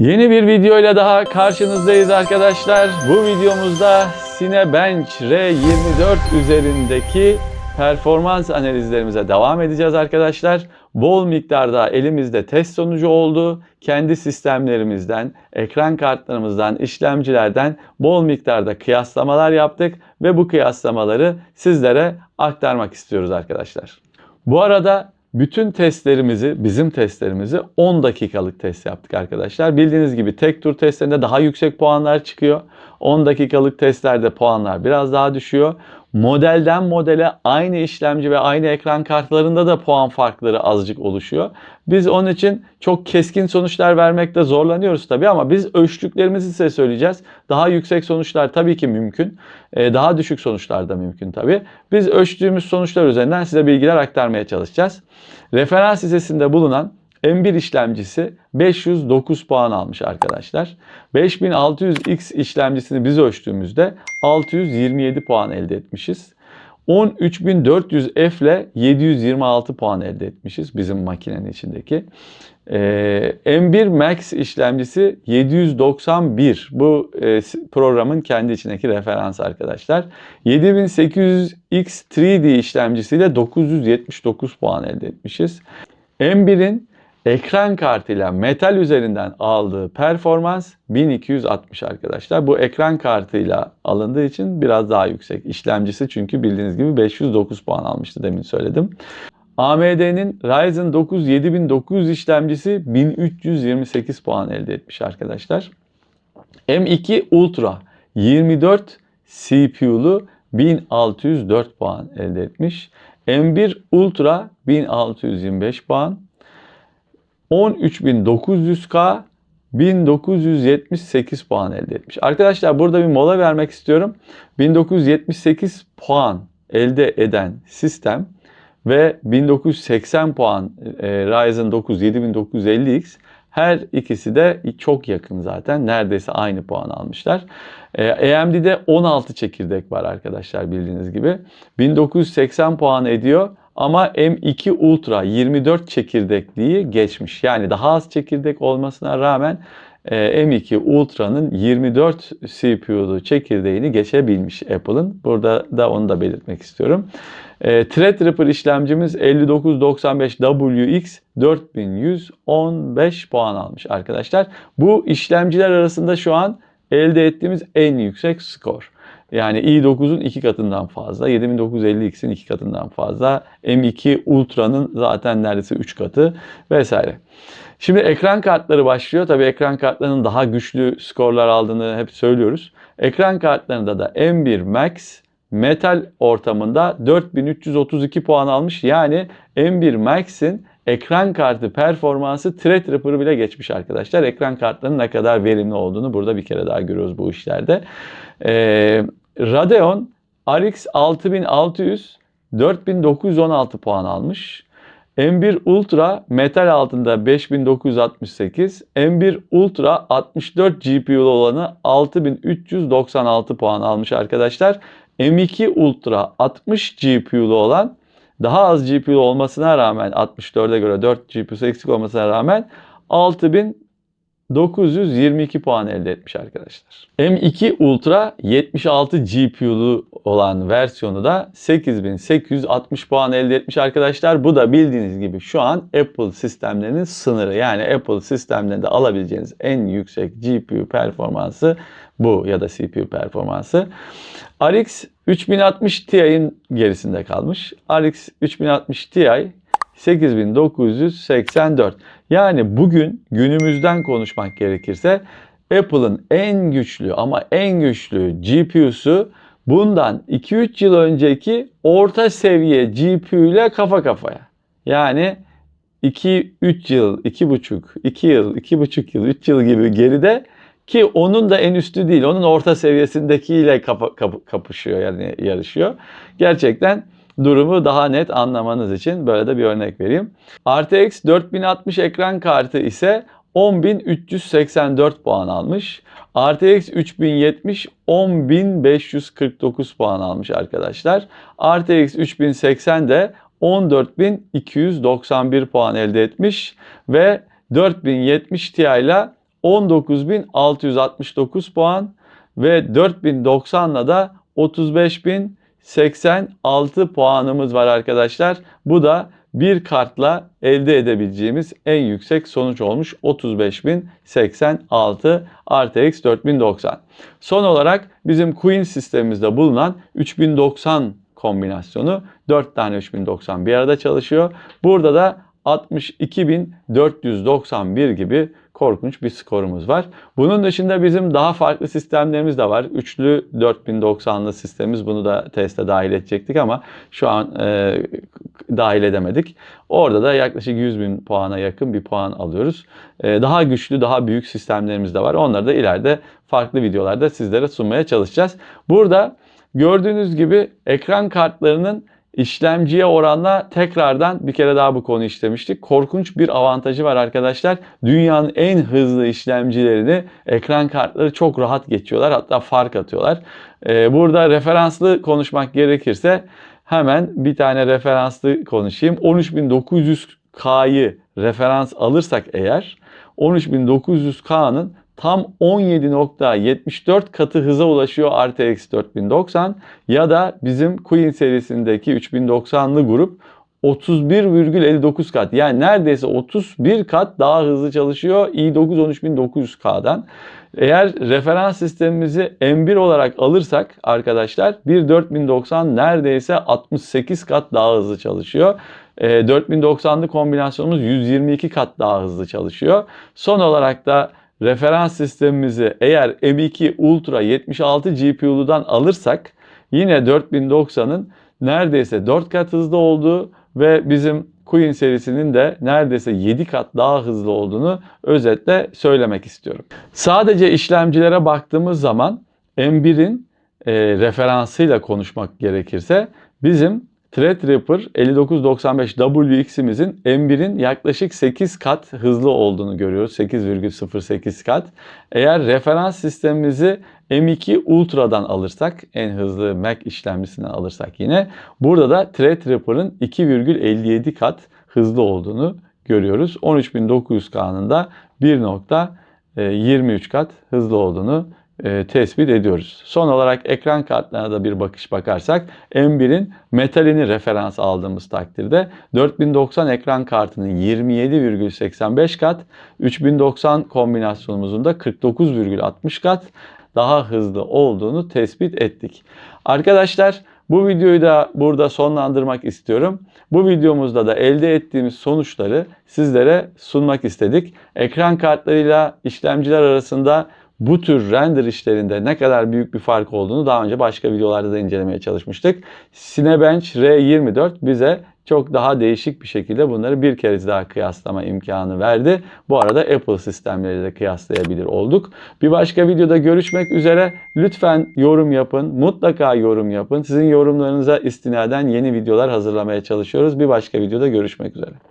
Yeni bir videoyla daha karşınızdayız arkadaşlar. Bu videomuzda Cinebench R24 üzerindeki performans analizlerimize devam edeceğiz arkadaşlar. Bol miktarda elimizde test sonucu oldu. Kendi sistemlerimizden, ekran kartlarımızdan, işlemcilerden bol miktarda kıyaslamalar yaptık ve bu kıyaslamaları sizlere aktarmak istiyoruz arkadaşlar. Bu arada bütün testlerimizi, bizim testlerimizi 10 dakikalık test yaptık arkadaşlar. Bildiğiniz gibi tek tur testlerinde daha yüksek puanlar çıkıyor. 10 dakikalık testlerde puanlar biraz daha düşüyor. Modelden modele aynı işlemci ve aynı ekran kartlarında da puan farkları azıcık oluşuyor. Biz onun için çok keskin sonuçlar vermekte zorlanıyoruz tabii ama biz ölçtüklerimizi size söyleyeceğiz. Daha yüksek sonuçlar tabii ki mümkün. Ee, Daha düşük sonuçlar da mümkün tabii. Biz ölçtüğümüz sonuçlar üzerinden size bilgiler aktarmaya çalışacağız. Referans listesinde bulunan M1 işlemcisi 509 puan almış arkadaşlar. 5600X işlemcisini biz ölçtüğümüzde 627 puan elde etmişiz. 13400F ile 726 puan elde etmişiz bizim makinenin içindeki. Ee, M1 Max işlemcisi 791. Bu e, programın kendi içindeki referans arkadaşlar. 7800X 3D işlemcisiyle 979 puan elde etmişiz. M1'in ekran kartıyla metal üzerinden aldığı performans 1260 arkadaşlar. Bu ekran kartıyla alındığı için biraz daha yüksek. İşlemcisi çünkü bildiğiniz gibi 509 puan almıştı demin söyledim. AMD'nin Ryzen 9 7900 işlemcisi 1328 puan elde etmiş arkadaşlar. M2 Ultra 24 CPU'lu 1604 puan elde etmiş. M1 Ultra 1625 puan. 13900K 1978 puan elde etmiş. Arkadaşlar burada bir mola vermek istiyorum. 1978 puan elde eden sistem ve 1980 puan e, Ryzen 9 7950X her ikisi de çok yakın zaten. Neredeyse aynı puan almışlar. E, AMD'de 16 çekirdek var arkadaşlar bildiğiniz gibi. 1980 puan ediyor ama M2 Ultra 24 çekirdekliği geçmiş. Yani daha az çekirdek olmasına rağmen e, M2 Ultra'nın 24 CPU'lu çekirdeğini geçebilmiş Apple'ın. Burada da onu da belirtmek istiyorum. E, Threadripper işlemcimiz 5995WX 4115 puan almış arkadaşlar. Bu işlemciler arasında şu an elde ettiğimiz en yüksek skor. Yani i9'un iki katından fazla, 7950X'in iki katından fazla, M2 Ultra'nın zaten neredeyse 3 katı vesaire. Şimdi ekran kartları başlıyor. Tabii ekran kartlarının daha güçlü skorlar aldığını hep söylüyoruz. Ekran kartlarında da M1 Max metal ortamında 4332 puan almış. Yani M1 Max'in ekran kartı performansı Threadripper'ı bile geçmiş arkadaşlar. Ekran kartlarının ne kadar verimli olduğunu burada bir kere daha görüyoruz bu işlerde. Ee, Radeon RX 6600 4916 puan almış. M1 Ultra metal altında 5968, M1 Ultra 64 GPU'lu olanı 6396 puan almış arkadaşlar. M2 Ultra 60 GPU'lu olan daha az GPU'lu olmasına rağmen 64'e göre 4 GPU'su eksik olmasına rağmen 6922 puan elde etmiş arkadaşlar. M2 Ultra 76 GPU'lu olan versiyonu da 8860 puan elde etmiş arkadaşlar. Bu da bildiğiniz gibi şu an Apple sistemlerinin sınırı. Yani Apple sistemlerinde alabileceğiniz en yüksek GPU performansı bu ya da CPU performansı. RX 3060 Ti'nin gerisinde kalmış. RX 3060 Ti 8984. Yani bugün günümüzden konuşmak gerekirse Apple'ın en güçlü ama en güçlü GPU'su bundan 2-3 yıl önceki orta seviye GPU ile kafa kafaya. Yani 2-3 yıl, 2,5, 2 yıl, 2,5 yıl, 3 yıl gibi geride ki onun da en üstü değil. Onun orta seviyesindekiyle kapa, kap, kapışıyor yani yarışıyor. Gerçekten durumu daha net anlamanız için böyle de bir örnek vereyim. RTX 4060 ekran kartı ise 10.384 puan almış. RTX 3070 10.549 puan almış arkadaşlar. RTX 3080 de 14.291 puan elde etmiş ve 4070 Ti ile 19.669 puan ve 4090 ile de 86 puanımız var arkadaşlar. Bu da bir kartla elde edebileceğimiz en yüksek sonuç olmuş 35.086 artı x 4090. Son olarak bizim Queen sistemimizde bulunan 3090 kombinasyonu 4 tane 3090 bir arada çalışıyor. Burada da 62.491 gibi korkunç bir skorumuz var. Bunun dışında bizim daha farklı sistemlerimiz de var. Üçlü 4090'lı sistemimiz bunu da teste dahil edecektik ama şu an e, dahil edemedik. Orada da yaklaşık 100 bin puana yakın bir puan alıyoruz. E, daha güçlü, daha büyük sistemlerimiz de var. Onları da ileride farklı videolarda sizlere sunmaya çalışacağız. Burada gördüğünüz gibi ekran kartlarının işlemciye oranla tekrardan bir kere daha bu konu işlemiştik. Korkunç bir avantajı var arkadaşlar. Dünyanın en hızlı işlemcilerini ekran kartları çok rahat geçiyorlar. Hatta fark atıyorlar. Ee, burada referanslı konuşmak gerekirse hemen bir tane referanslı konuşayım. 13900K'yı referans alırsak eğer 13900K'nın tam 17.74 katı hıza ulaşıyor RTX 4090 ya da bizim Queen serisindeki 3090'lı grup 31,59 kat yani neredeyse 31 kat daha hızlı çalışıyor i9 13900K'dan. Eğer referans sistemimizi M1 olarak alırsak arkadaşlar bir 4090 neredeyse 68 kat daha hızlı çalışıyor. E, 4090'lı kombinasyonumuz 122 kat daha hızlı çalışıyor. Son olarak da referans sistemimizi eğer M2 Ultra 76 GPU'ludan alırsak yine 4090'ın neredeyse 4 kat hızlı olduğu ve bizim Queen serisinin de neredeyse 7 kat daha hızlı olduğunu özetle söylemek istiyorum. Sadece işlemcilere baktığımız zaman M1'in e, referansıyla konuşmak gerekirse bizim Threadripper 5995WX'imizin M1'in yaklaşık 8 kat hızlı olduğunu görüyoruz. 8,08 kat. Eğer referans sistemimizi M2 Ultra'dan alırsak, en hızlı Mac işlemcisini alırsak yine, burada da Threadripper'ın 2,57 kat hızlı olduğunu görüyoruz. 13900K'nın da 1.23 kat hızlı olduğunu e, tespit ediyoruz. Son olarak ekran kartlarına da bir bakış bakarsak M1'in metalini referans aldığımız takdirde 4090 ekran kartının 27,85 kat, 3090 kombinasyonumuzun da 49,60 kat daha hızlı olduğunu tespit ettik. Arkadaşlar bu videoyu da burada sonlandırmak istiyorum. Bu videomuzda da elde ettiğimiz sonuçları sizlere sunmak istedik. Ekran kartlarıyla işlemciler arasında bu tür render işlerinde ne kadar büyük bir fark olduğunu daha önce başka videolarda da incelemeye çalışmıştık. Cinebench R24 bize çok daha değişik bir şekilde bunları bir kez daha kıyaslama imkanı verdi. Bu arada Apple sistemleriyle de kıyaslayabilir olduk. Bir başka videoda görüşmek üzere. Lütfen yorum yapın. Mutlaka yorum yapın. Sizin yorumlarınıza istinaden yeni videolar hazırlamaya çalışıyoruz. Bir başka videoda görüşmek üzere.